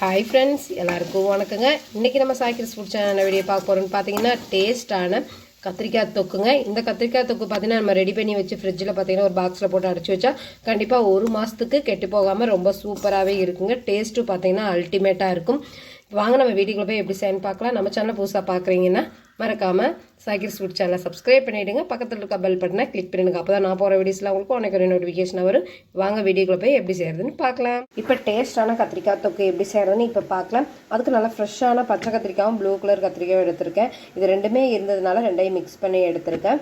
Hi friends எல்லாருக்கும் வணக்கங்க. இன்றைக்கி நம்ம சாய்க்கிற ஃபுட் சேனல் வீடியோ பார்க்க போகிறோம்னு பார்த்தீங்கன்னா டேஸ்ட்டான கத்திரிக்காய் தொக்குங்க. இந்த கத்திரிக்காய் தொக்கு பார்த்தீங்கன்னா நம்ம ரெடி பண்ணி வச்சு ஃப்ரிட்ஜில் பார்த்தீங்கன்னா ஒரு பாக்ஸில் போட்டு அடைச்சி வச்சா கண்டிப்பாக ஒரு மாதத்துக்கு கெட்டு போகாமல் ரொம்ப சூப்பராகவே இருக்குங்க. டேஸ்ட்டும் பார்த்தீங்கன்னா அல்டிமேட்டாக இருக்கும். வாங்க நம்ம வீட்டுக்குள்ளே போய் எப்படி செய்யணும் பார்க்கலாம். நம்ம சேனல் புதுசாக பார்க்குறீங்கன்னா மறக்காமல் சாகிர் ஸ்வீட் சேனலை சப்ஸ்கிரைப் பண்ணிவிடுங்க பக்கத்தில் இருக்க பெல் பட்டனை கிளிக் பண்ணிடுங்க அப்போ தான் நான் போகிற வீடியோஸ்லாம் உங்களுக்கு உனக்கு ஒரு நோட்டிஃபிகேஷன் வரும். வாங்க வீடியோக்குள்ளே போய் எப்படி செய்கிறதுன்னு பார்க்கலாம். இப்போ டேஸ்ட்டான கத்திரிக்காய் தொக்கு எப்படி செய்கிறதுன்னு இப்போ பார்க்கலாம். அதுக்கு நல்லா ஃப்ரெஷ்ஷான பச்சை கத்திரிக்காயும் ப்ளூ கலர் கத்திரிக்காயும் எடுத்திருக்கேன். இது ரெண்டுமே இருந்ததுனால ரெண்டையும் மிக்ஸ் பண்ணி எடுத்திருக்கேன்.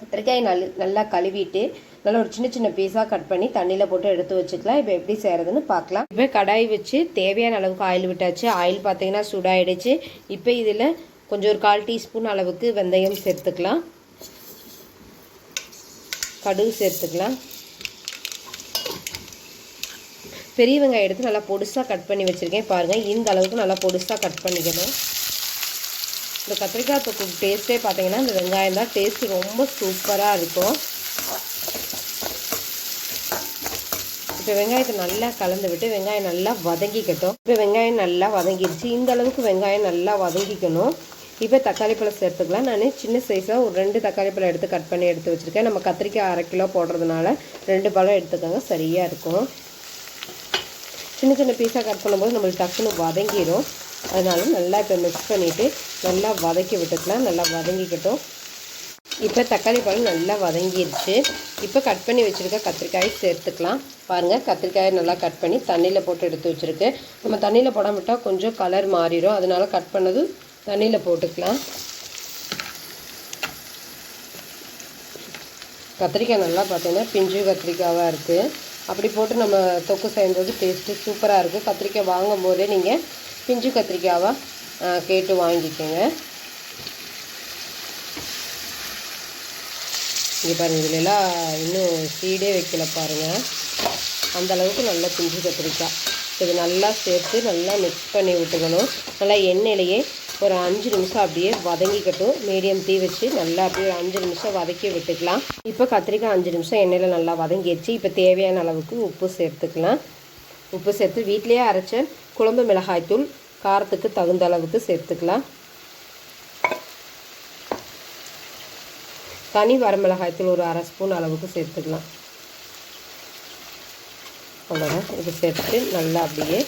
கத்திரிக்காய் நல் நல்லா கழுவிட்டு நல்லா ஒரு சின்ன சின்ன பீஸாக கட் பண்ணி தண்ணியில் போட்டு எடுத்து வச்சுக்கலாம். இப்போ எப்படி செய்கிறதுன்னு பார்க்கலாம். இப்போ கடாய் வச்சு தேவையான அளவுக்கு ஆயில் விட்டாச்சு. ஆயில் பார்த்தீங்கன்னா சூடாயிடுச்சு. இப்போ இதில் கொஞ்சம் ஒரு கால் டீஸ்பூன் அளவுக்கு வெந்தயம் சேர்த்துக்கலாம். கடுகு சேர்த்துக்கலாம். பெரிய வெங்காயம் எடுத்து நல்லா பொடிசாக கட் பண்ணி வச்சுருக்கேன். பாருங்கள் இந்த அளவுக்கு நல்லா பொடிசாக கட் பண்ணிக்கணும். இந்த கத்திரிக்காய் தொக்கு டேஸ்ட்டே பார்த்தீங்கன்னா இந்த வெங்காயம் தான் டேஸ்ட்டு ரொம்ப சூப்பராக இருக்கும். இப்போ வெங்காயத்தை நல்லா கலந்து விட்டு வெங்காயம் நல்லா வதங்கிக்கட்டும். இப்போ வெங்காயம் நல்லா வதங்கிடுச்சு. இந்த அளவுக்கு வெங்காயம் நல்லா வதங்கிக்கணும். இப்போ தக்காளி பழம் சேர்த்துக்கலாம். நான் சின்ன சைஸாக ஒரு ரெண்டு தக்காளி பழம் எடுத்து கட் பண்ணி எடுத்து வச்சுருக்கேன். நம்ம கத்திரிக்காய் அரை கிலோ போடுறதுனால ரெண்டு பழம் எடுத்துக்கோங்க. சரியாக இருக்கும். சின்ன சின்ன பீஸாக கட் பண்ணும்போது நம்மளுக்கு டக்குன்னு வதங்கிடும் அதனால நல்லா இப்போ மிக்ஸ் பண்ணிவிட்டு நல்லா வதக்கி விட்டுக்கலாம். நல்லா வதங்கிக்கிட்டோம். இப்போ தக்காளி பழம் நல்லா வதங்கிடுச்சு இப்போ கட் பண்ணி வச்சுருக்க கத்திரிக்காய் சேர்த்துக்கலாம். பாருங்கள் கத்திரிக்காயை நல்லா கட் பண்ணி தண்ணியில் போட்டு எடுத்து வச்சுருக்கேன் நம்ம தண்ணியில் போட விட்டால் கொஞ்சம் கலர் மாறிடும். அதனால கட் பண்ணது தண்ணியில் போட்டுக்கலாம். கத்திரிக்காய் நல்லா பார்த்தீங்கன்னா பிஞ்சு கத்திரிக்காவாக இருக்குது அப்படி போட்டு நம்ம தொக்கு செய்யும்போது டேஸ்ட்டு சூப்பராக இருக்குது கத்திரிக்காய் வாங்கும் போதே நீங்கள் பிஞ்சு கத்திரிக்காவாக கேட்டு வாங்கிக்கோங்க. இங்கே பாருங்கள் இதுலலாம் இன்னும் சீடே வைக்கல பாருங்கள் அந்தளவுக்கு நல்லா பிஞ்சு கத்திரிக்காய். இது நல்லா சேர்த்து நல்லா மிக்ஸ் பண்ணி விட்டுக்கணும். நல்லா எண்ணெயிலேயே ஒரு அஞ்சு நிமிஷம் அப்படியே வதங்கிக்கட்டும். மீடியம் தீ வச்சு நல்லா அப்படியே ஒரு அஞ்சு நிமிஷம் வதக்கி விட்டுக்கலாம். இப்போ கத்திரிக்காய் அஞ்சு நிமிஷம் எண்ணெயில் நல்லா வதங்கிடுச்சு. இப்போ தேவையான அளவுக்கு உப்பு சேர்த்துக்கலாம். உப்பு சேர்த்து வீட்டிலேயே அரைச்ச குழம்பு மிளகாய்த்தூள் காரத்துக்கு தகுந்த அளவுக்கு சேர்த்துக்கலாம். தனி வரமிளகாய்த்தூள் ஒரு அரை ஸ்பூன் அளவுக்கு சேர்த்துக்கலாம். அவ்வளோதான். இது சேர்த்துட்டு நல்லா அப்படியே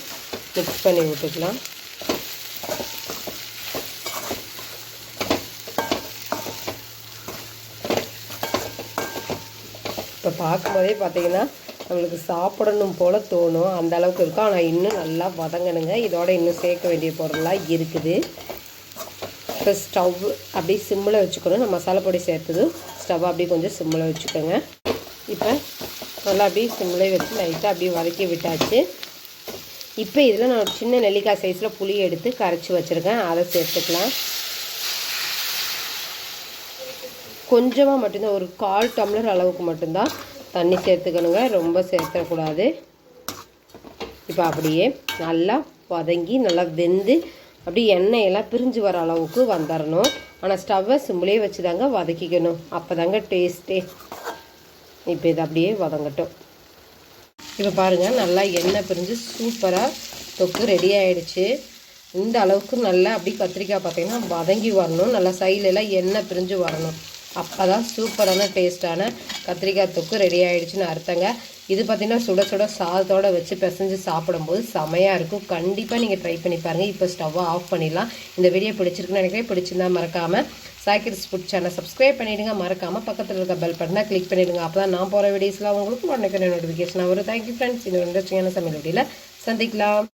மிக்ஸ் பண்ணி விட்டுக்கலாம். பார்க்கும்போதே பார்த்தீங்கன்னா நம்மளுக்கு சாப்பிடணும் போல் தோணும். அந்த அளவுக்கு இருக்கும். ஆனால் இன்னும் நல்லா வதங்கணுங்க. இதோட இன்னும் சேர்க்க வேண்டிய பொருளாக இருக்குது. இப்போ ஸ்டவ் அப்படியே சிம்மில் வச்சுக்கணும். நான் மசாலா பொடி சேர்த்ததும் ஸ்டவ் அப்படியே கொஞ்சம் சிம்மில் வச்சுக்கோங்க. இப்போ நல்லா அப்படியே சிம்மில் வச்சு லைட்டாக அப்படியே வதக்கி விட்டாச்சு. இப்போ இதில் நான் சின்ன நெல்லிக்காய் சைஸில் புளி எடுத்து கரைச்சி வச்சுருக்கேன். அதை சேர்த்துக்கலாம். கொஞ்சமாக மட்டும்தான் ஒரு கால் டம்ளர் அளவுக்கு மட்டும்தான் தண்ணி சேர்த்துக்கணுங்க. ரொம்ப சேர்த்துடக்கூடாது இப்போ அப்படியே நல்லா வதங்கி நல்லா வெந்து அப்படியே எண்ணெயெல்லாம் பிரிஞ்சு வர அளவுக்கு வந்துடணும் ஆனால் ஸ்டவ்வை சிம்லேயே வச்சு தாங்க வதக்கிக்கணும். அப்போ தாங்க டேஸ்ட்டே. இப்போ இது அப்படியே வதங்கட்டும். இப்போ பாருங்கள் நல்லா எண்ணெய் பிரிஞ்சு சூப்பராக தொக்கு ரெடி ஆகிடுச்சு இந்த அளவுக்கு நல்லா அப்படி கத்திரிக்காய் பார்த்தீங்கன்னா வதங்கி வரணும். நல்லா சைட்லலாம் எண்ணெய் பிரிஞ்சு வரணும். அப்போ தான் சூப்பரான டேஸ்ட்டான கத்திரிக்காய் தொக்கு ரெடி ஆகிடுச்சின்னு அர்த்தங்க. இது பார்த்திங்கன்னா சுட சுட சாதத்தோடு வச்சு பிசைஞ்சு சாப்பிடும்போது செமையாக இருக்கும். கண்டிப்பாக நீங்கள் ட்ரை பண்ணி பாருங்கள் இப்போ ஸ்டவ்வை ஆஃப் பண்ணிடலாம். இந்த வீடியோ பிடிச்சிருக்குன்னு நினைக்கிறேன். பிடிச்சிருந்தா மறக்காமல் சாய்க்கிரிஸ் ஃபுட் சேனல் சப்ஸ்கிரைப் பண்ணிவிடுங்க மறக்காமல் பக்கத்தில் இருக்க பெல் பட்டனை கிளிக் பண்ணிவிடுங்க அப்போ தான் நான் போகிற வீடியோஸ்லாம் உங்களுக்கு உடனே நோட்டிஃபிகேஷன் வரும். தேங்க்யூ ஃப்ரெண்ட்ஸ் இன்னொரு இன்ட்ரெஸ்டிங்கான சமையல் வீடியோவில் சந்திக்கலாம்.